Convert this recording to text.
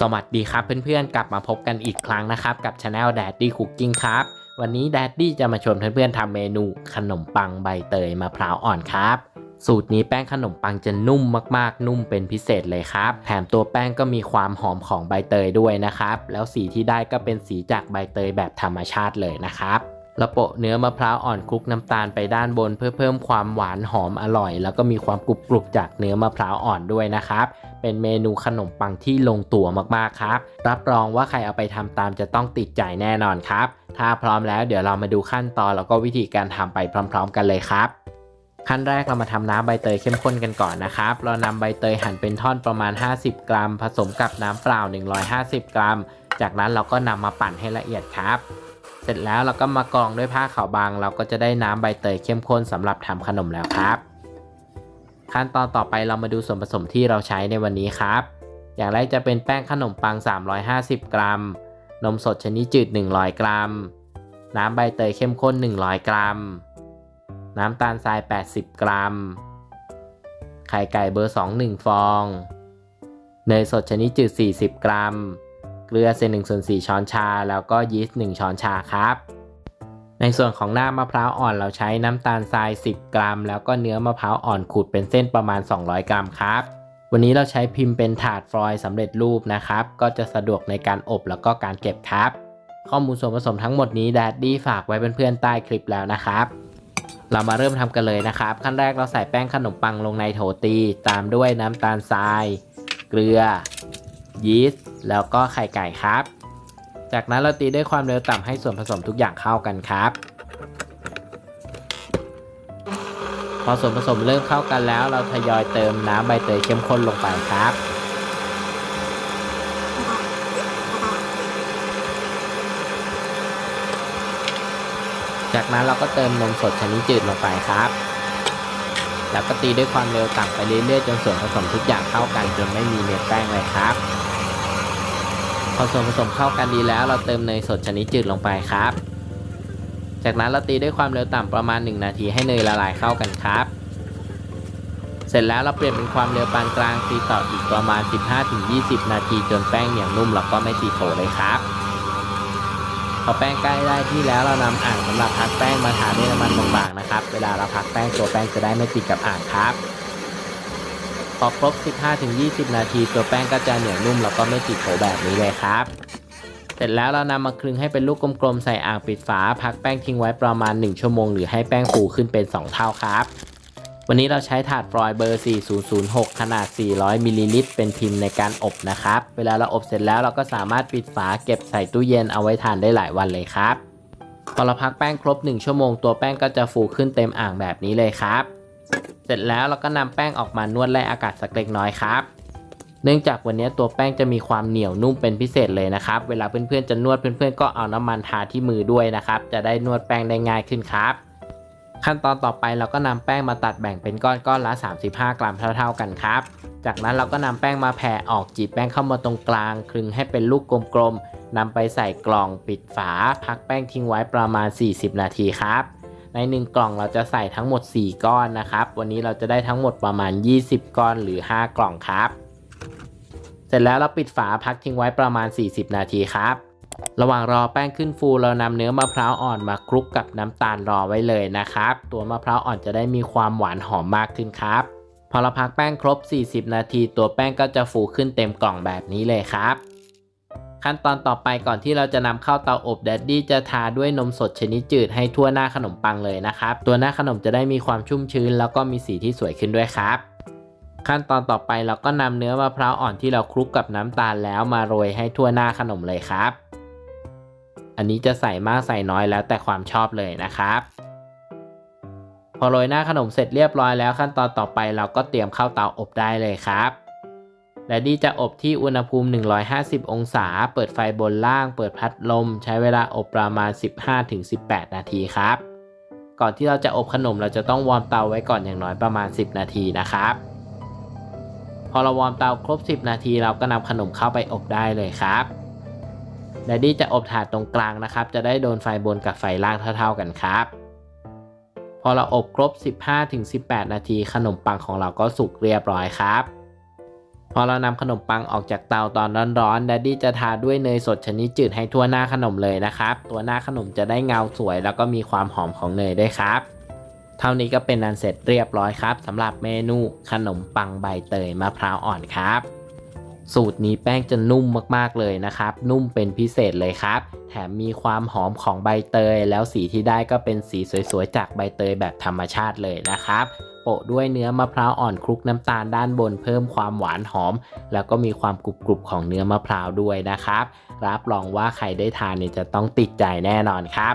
สวัสดีครับเพื่อนๆ กลับมาพบกันอีกครั้งนะครับ กับช anel Daddy Cooking ครับ วันนี้ Daddy จะมาชวนเพื่อนๆทำเมนูขนมปังใบเตยมะพร้าวอ่อนครับ สูตรนี้แป้งขนมปังจะนุ่มมากๆ นุ่มเป็นพิเศษเลยครับ แถมตัวแป้งก็มีความหอมของใบเตยด้วยนะครับ แล้วสีที่ได้ก็เป็นสีจากใบเตยแบบธรรมชาติเลยนะครับ ระโปะเนื้อมะพร้าวอ่อนคลุกน้ำตาลไปด้านบน เพื่อเพิ่มความหวานหอมอร่อย แล้วก็มีความกรุบๆจากเนื้อมะพร้าวอ่อนด้วยนะครับ เป็นเมนูขนมปังที่ลงตัวมากๆครับ รับรองว่าใครเอาไปทำตามจะต้องติดใจแน่นอนครับ ถ้าพร้อมแล้วเดี๋ยวเรามาดูขั้นตอนแล้วก็วิธีการทำไปพร้อม ๆ กันเลยครับขั้นแรกเรามาทำน้ำใบเตยเข้มข้นกันก่อนนะครับ เรานำใบเตยหั่นเป็นท่อนประมาณ 50 กรัม ผสมกับน้ำเปล่า 150 กรัม จากนั้นเราก็นำมาปั่นให้ละเอียดครับ เสร็จแล้วเราก็มากรองด้วยผ้าขาวบาง เราก็จะได้น้ำใบเตยเข้มข้นสำหรับทำขนมแล้วครับ ขั้นตอนต่อไปเรามาดูส่วนผสมที่เราใช้ในวันนี้ครับ อย่างแรกจะเป็นแป้งขนมปัง 350 กรัม นมสดชนิดจืด 100 กรัม น้ำใบเตยเข้มข้น 100 กรัม น้ำตาลทราย 80 กรัม ไข่ไก่เบอร์ 2 1 ฟอง เนยสดชนิดจืด 40 กรัม เกลือเศษ1ส่วน4ช้อนชา แล้วก็ยีสต์1ช้อนชาครับ ในส่วนของหน้ามะพร้าวอ่อนเราใช้น้ำตาลทราย 10 กรัม แล้วก็เนื้อมะพร้าวอ่อนขูดเป็นเส้นประมาณ 200 กรัมครับวันนี้เราใช้พิมพ์เป็นถาดฟอยล์สำเร็จรูปนะครับ ก็จะสะดวกในการอบแล้วก็การเก็บครับ ข้อมูลส่วนผสมทั้งหมดนี้แดดดี้ฝากไว้เพื่อนๆใต้คลิปแล้วนะครับ เรามาเริ่มทำกันเลยนะครับ ขั้นแรกเราใส่แป้งขนมปังลงในโถตี ตามด้วยน้ำตาลทราย เกลือ ยีสต์ แล้วก็ไข่ไก่ครับ จากนั้นเราตีด้วยความเร็วต่ำให้ส่วนผสมทุกอย่างเข้ากันครับ พอส่วนผสมเริ่มเข้ากันแล้ว เราทยอยเติมน้ำใบเตยเข้มข้นลงไปครับจากนั้นเราก็เติมนมสดชนิดจืดลงไปครับ แล้วก็ตีด้วยความเร็วต่ำไปเรื่อยๆจนส่วนผสมทุกอย่างเข้ากันจนไม่มีเม็ดแป้งเลยครับ พอส่วนผสมเข้ากันดีแล้วเราเติมเนยสดชนิดจืดลงไปครับ จากนั้นเราตีด้วยความเร็วต่ำประมาณ 1 นาทีให้เนยละลายเข้ากันครับ เสร็จแล้วเราเปลี่ยนเป็นความเร็วปานกลางตีต่ออีกประมาณ 15-20 นาทีจนแป้งเหนียวนุ่มแล้วก็ไม่ตีโถเลยครับพอแป้งใกล้ได้ที่แล้วเรานำอ่างสำหรับพักแป้งมาทาด้วยน้ำมันบางๆนะครับ เวลาเราพักแป้งตัวแป้งจะได้ไม่ติดกับอ่างครับ พอครบ 15-20 นาที ตัวแป้งก็จะเหนียวนุ่มแล้วก็ไม่ติดโถแบบนี้เลยครับ เสร็จแล้วเรานำมาคลึงให้เป็นลูกกลมๆ ใส่อ่างปิดฝา พักแป้งทิ้งไว้ประมาณ 1 ชั่วโมง หรือให้แป้งฟูขึ้นเป็น 2 เท่าครับวันนี้เราใช้ถาดฟลอยล์เบอร์ 4006 ขนาด 400 มิลลิลิตร เป็นพิมพ์ในการอบนะครับ เวลาเราอบเสร็จแล้วเราก็สามารถปิดฝาเก็บใส่ตู้เย็นเอาไว้ทานได้หลายวันเลยครับ พอเราพักแป้งครบ 1 ชั่วโมง ตัวแป้งก็จะฟูขึ้นเต็มอ่างแบบนี้เลยครับ ร็จแล้วเราก็นำแป้งออกมานวดแล่อากาศสักเล็กน้อยครับเนื่องจากวันนี้ตัวแป้งจะมีความเหนียวนุ่มเป็นพิเศษเลยนะครับ เวลาเพื่อนๆจะนวดเพื่อนๆก็เอาน้ำมันทาที่มือด้วยนะครับ จะได้นวดแป้งได้ง่ายขึ้นครับ ขั้นตอนต่อไปเราก็นำแป้งมาตัดแบ่งเป็นก้อนก้อนละ 35 กรัมเท่า ๆกันครับ จากนั้นเราก็นำแป้งมาแผ่ออกจีบแป้งเข้ามาตรงกลาง คลึงให้เป็นลูกกลมๆนำไปใส่กล่องปิดฝา พักแป้งทิ้งไว้ประมาณ 40 นาทีครับ ใน 1 กล่องเราจะใส่ทั้งหมด 4 ก้อนนะครับ วันนี้เราจะได้ทั้งหมดประมาณ 20 ก้อนหรือ 5 กล่องครับ เสร็จแล้วเราปิดฝาพักทิ้งไว้ประมาณ 40 นาทีครับ ระหว่างรอแป้งขึ้นฟูเรานำเนื้อมะพร้าวอ่อนมาคลุกกับน้ำตาลรอไว้เลยนะครับ ตัวมะพร้าวอ่อนจะได้มีความหวานหอมมากขึ้นครับพอเราพักแป้งครบ 40 นาที ตัวแป้งก็จะฟูขึ้นเต็มกล่องแบบนี้เลยครับ ขั้นตอนต่อไปก่อนที่เราจะนำเข้าเตาอบแดดดี้จะทาด้วยนมสดชนิดจืดให้ทั่วหน้าขนมปังเลยนะครับ ตัวหน้าขนมจะได้มีความชุ่มชื้น แล้วก็มีสีที่สวยขึ้นด้วยครับ ขั้นตอนต่อไปเราก็นำเนื้อมะพร้าวอ่อนที่เราคลุกกับน้ำตาลแล้วมาโรยให้ทั่วหน้าขนมเลยครับ อันนี้จะใส่มากใส่น้อยแล้วแต่ความชอบเลยนะครับ พอโรยหน้าขนมเสร็จเรียบร้อยแล้วขั้นตอนต่อไปเราก็เตรียมเข้าเตาอบได้เลยครับ และดีจะอบที่อุณหภูมิ 150 องศา เปิดไฟบนล่าง เปิดพัดลม ใช้เวลาอบประมาณ 15-18 นาทีครับ ก่อนที่เราจะอบขนมเราจะต้องวอร์มเตาไว้ก่อนอย่างน้อยประมาณ 10 นาทีนะครับ พอเราวอร์มเตาครบ 10 นาทีเราก็นำขนมเข้าไปอบได้เลยครับแดดดี้จะอบถาดตรงกลางนะครับ จะได้โดนไฟบนกับไฟล่างเท่าๆกันครับ พอเราอบครบ 15-18 นาทีขนมปังของเราก็สุกเรียบร้อยครับ พอเรานำขนมปังออกจากเตาตอนร้อนๆดัดดี้จะทาด้วยเนยสดชนิดจืดให้ทั่วหน้าขนมเลยนะครับ ตัวหน้าขนมจะได้เงาสวย แล้วก็มีความหอมของเนยด้วยครับ เท่านี้ก็เป็นอันเสร็จเรียบร้อยครับสำหรับเมนูขนมปังใบเตยมะพร้าวอ่อนครับ สูตรนี้แป้งจะนุ่มมากๆเลยนะครับ นุ่มเป็นพิเศษเลยครับ แถมมีความหอมของใบเตย แล้วสีที่ได้ก็เป็นสีสวยๆ จากใบเตยแบบธรรมชาติเลยนะครับโปะด้วยเนื้อมะพร้าวอ่อนคลุกน้ำตาลด้านบนเพิ่มความหวานหอม แล้วก็มีความกรุบๆของเนื้อมะพร้าวด้วยนะครับ รับรองว่าใครได้ทานเนี่ยจะต้องติดใจแน่นอนครับ